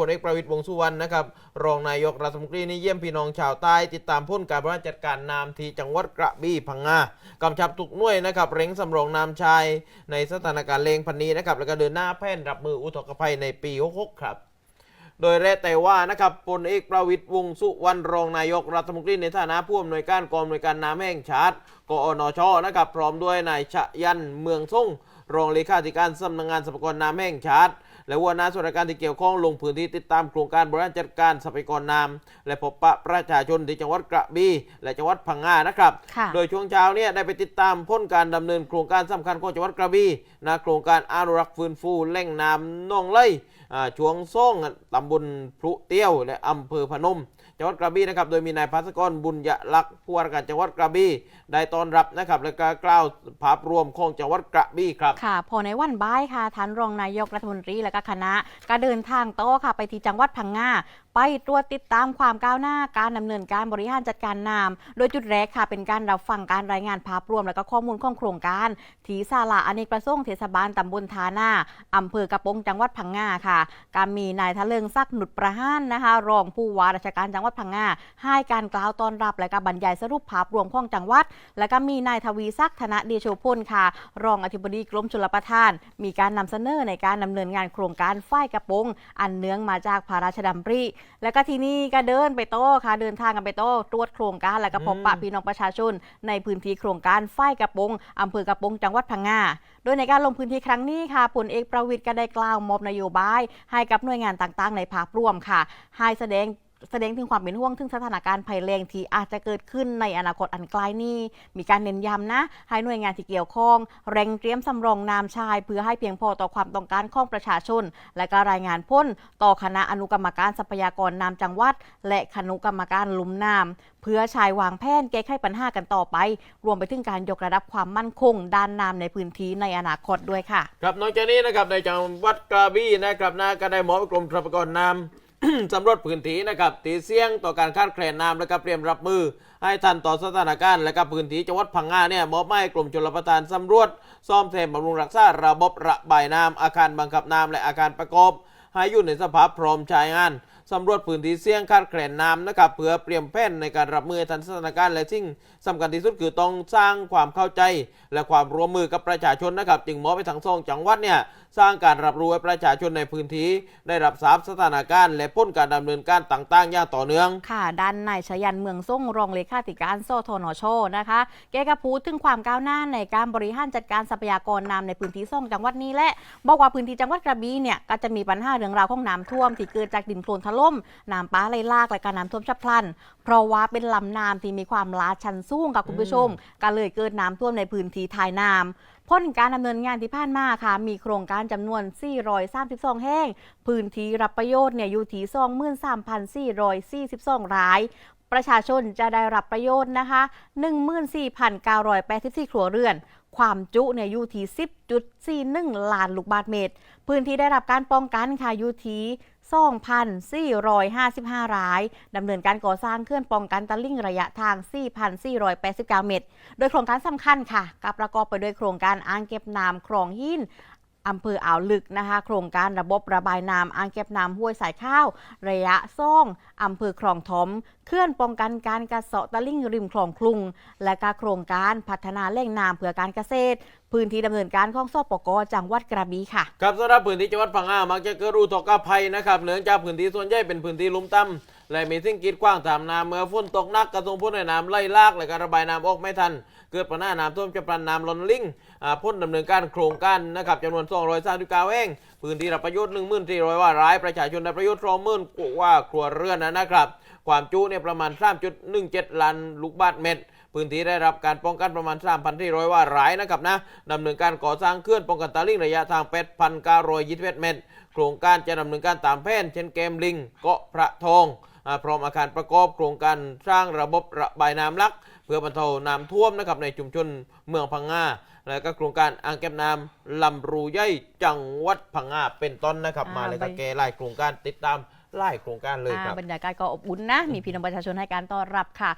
พลเอกประวิตรวงสุวรรณนะครับรองนายกรัฐมนตรีนี่เยี่ยมพี่น้องชาวใต้ติดตามพ้นการบริหารจัดการน้ำที่จังหวัดกระบี่พังงากำชับทุกหน่วยนะครับเร่งสำรองน้ำชายในสถานการณ์เลงพันนี้นะครับแล้วก็เดินหน้าแพ่นรับมืออุทกภัยในปี 66 ครับโดยแรกแต่ว่านะครับพลเอกประวิตรวงสุวรรณรองนายกรัฐมนตรีในฐานะผู้อำนวยการกองอำนวยการน้ำแห่งชาติกอนชนะครับพร้อมด้วยนายชยันเมืองส่ง รองเลขาธิการสำนักงานสรรพากรน้ำแห่งชาติ และหัวหน้าส่วนราชการที่เกี่ยวข้องลงพื้นที่ติดตามโครงการบริหารจัดการทรัพยากรน้ำและพบปะประชาชนที่จังหวัดกระบี่และจังหวัดพังงานะครับค่ะโดยช่วงเช้าเนี่ยได้ไปติดตามพ้นการดำเนินโครงการสำคัญของจังหวัดกระบี่นะโครงการอนุรักษ์ฟื้นฟูแหล่งน้ำหนองไล่อ่าช่วงซ่งตำบลพลุเตี้ยวและอำเภอพนมจังหวัดกระบี่นะครับ โดยมีนายพัสกรบุญยลักษ์ผู้ว่าราชการจังหวัดกระบี่ได้ต้อนรับนะครับ และก็กล่าวภาพรวมของจังหวัดกระบี่ครับ ค่ะพอในวันบ่ายค่ะท่านรองนายกรัฐมนตรีและก็คณะ ก็เดินทางโต้ค่ะไปที่จังหวัดพังงา ไปตรวจติดตามความก้าวหน้าการดำเนินการบริหารจัดการน้ำโดยจุดแรกค่ะเป็นการรับฟังการรายงานภาพรวม และก็ข้อมูลของโครงการที่ศาลาอเนกประสงค์เทศบาลตำบลทานาอำเภอกระโปงจังหวัดพังงาค่ะ การมีนายทะเลิงศักหนุดประหานนะคะ รองผู้ว่าราชการจังหวัดพังงาให้การกล่าวต้อนรับและก็บรรยายสรุปภาพรวมของจังหวัด และก็มีนายทวีศักดิ์ธนเดโชพลค่ะ รองอธิบดีกรมชลประทาน มีการนำเสนอในการดำเนินงานโครงการฝ้ายกระโปงอันเนื่องมาจากพระราชดำริแล้วก็ที่นี่ก็เดินไปโต้ค่ะเดินทางกันไปโต้ตรวจโครงการแล้วก็พบปะพี่น้องประชาชน ในพื้นที่โครงการฝ้ายกระโปงอำเภอกระโปงจังหวัดพังงาโดยในการลงพื้นที่ครั้งนี้ค่ะพลเอกประวิตยก็ได้กล่าวมอบนโยบาย ให้กับหน่วยงานต่างๆ ในภาพรวมค่ะให้แสดงแสดงถึงความเป็นห่วงถึงสถานการณ์ภัยแล้งที่อาจจะเกิดขึ้นในอนาคตอันใกล้นี้ มีการเน้นย้ำนะ ให้หน่วยงานที่เกี่ยวข้องเร่งเตรียมสำรองน้ำชาย เพื่อให้เพียงพอต่อความต้องการของประชาชน และก็รายงานพ้นต่อคณะอนุกรรมการทรัพยากรน้ำจังหวัด และคณะกรรมการลุ่มน้ำเพื่อใช้วางแผนแก้ไขปัญหากันต่อไป รวมไปถึงการยกระดับความมั่นคง ด้านน้ำในพื้นที่ในอนาคตด้วยค่ะ ครับนอกจากนี้นะครับในจังหวัดกระบี่นะครับนะก็ได้มอบกรมทรัพยากรน้ำ สำรวจพื้นที่นะครับตีเสี่ยงต่อการขาดแคลนน้ำและก็เตรียมรับมือ ให้ทันต่อสถานการณ์และก็พื้นที่จังหวัดพังงาเนี่ยมอบให้กรมชลประทานสำรวจซ่อมแซมบำรุงรักษาระบบระบายน้ำอาคารบังคับน้ำและอาคารประกอบให้อยู่ในสภาพพร้อมใช้งานสำรวจพื้นที่เสี่ยงขาดแคลนน้ำนะครับเพื่อเตรียมแผนในการรับมือทันสถานการณ์และสิ่งสำคัญที่สุดคือต้องสร้างความเข้าใจ และความร่วมมือกับประชาชนนะครับ จึงมอบไปทั้งสองจังหวัดเนี่ย สร้างการรับรู้ให้ประชาชนในพื้นที่ ได้รับทราบสถานการณ์ และพ้นการดำเนินการต่างๆ อย่างต่อเนื่อง ค่ะ ด้านนายชยันเมืองส่งรองเลขาธิการโซทนโชนะคะแกก็พูดถึงความก้าวหน้าในการบริหารจัดการทรัพยากรน้ำในพื้นที่ส่องจังหวัดนี้และบอกว่าพื้นที่จังหวัดกระบี่เนี่ยก็จะมีปัญหาเรื่องราวของน้ำท่วมที่เกิดจากดินโคลนถล่มน้ำป่าไหลหลากและการน้ำท่วมฉับพลัน เพราะว่าเป็นลำน้ำที่มีความลาดชันสูงกับคุณผู้ชมก็เลยเกิดน้ำท่วมในพื้นที่ทายน้ำพ้นการดำเนินงานที่ผ่านมาค่ะ มีโครงการจำนวน 432 แห่ง พื้นที่รับประโยชน์เนี่ยอยู่ที่23,442รายประชาชนจะได้รับประโยชน์นะคะ 14,984 ครัวเรือน ความจุเนี่ยอยู่ที่10.41 ล้านลูกบาศก์เมตร พื้นที่ได้รับการป้องกันค่ะอยู่ที่ 2,455 ราย ดำเนินการก่อสร้างเคลื่อนป้องกันตะลิ่งระยะทาง 4,489 เมตร โดยโครงการสำคัญค่ะก็ประกอบไปด้วยโครงการอ่างเก็บน้ำคลองหินอำเภออ่าวลึกนะคะ โครงการระบบระบายน้ำอ่างเก็บน้ำห้วยสายข้าว ระยะซ่องอำเภอคลองถมเคลื่อนป้องกันการกระเสาะตะลิ่งริมคลองคลุง และการโครงการพัฒนาแหล่งน้ำเพื่อการเกษตร พื้นที่ดำเนินการของสปกจังหวัดกระบี่ค่ะครับสำหรับพื้นที่จังหวัดพังงามักจะเกิดอุทกภัยนะครับเนื่องจากพื้นที่ส่วนใหญ่เป็นพื้นที่ลุ่มต่ำและมีสิ่งกีดขวางตามน้ำเมื่อฝนตกหนักกระทงพ้นในน้ำไล่ลากและการระบายน้ำออกไม่ทัน เกิดปัญหาน้ำท่วมจะปรันน้ำล้นลิ่งอ่นดำเนินการโครงการนะครับจำนวน239แห่งพื้นที่รับประโยชน์1,400ว่ารายประชาชนได้ประโยชน์20,000กว่าครัวเรือนนะครับ ความจุเนี่ยประมาณ 3.17ล้านลูกบาศก์เมตร พื้นที่ได้รับการป้องกันประมาณ 3,400ว่ารายนะครับนะดำเนินการก่อสร้างเคลื่อนป้องกันตาลิ่งระยะทาง 8,921 เมตร โครงการจะดำเนินการตามแผนเช่นเกมลิงเกาะพระทองอ่าพร้อมอาคารประกอบโครงการสร้างระบบระบายน้ำลัก เพื่อบรรเทาน้ำท่วมนะครับในชุมชนเมืองพังงาและก็โครงการอ่างเก็บน้ำลำรูใหญ่จังหวัดพังงาเป็นต้นนะครับอ่ามมาเลยไปก็แกไล่โครงการติดตามไล่โครงการเลยครับอ่าบรรยากาศก็อบอุ่นนะ มีพี่น้องประชาชนให้การต้อนรับค่ะ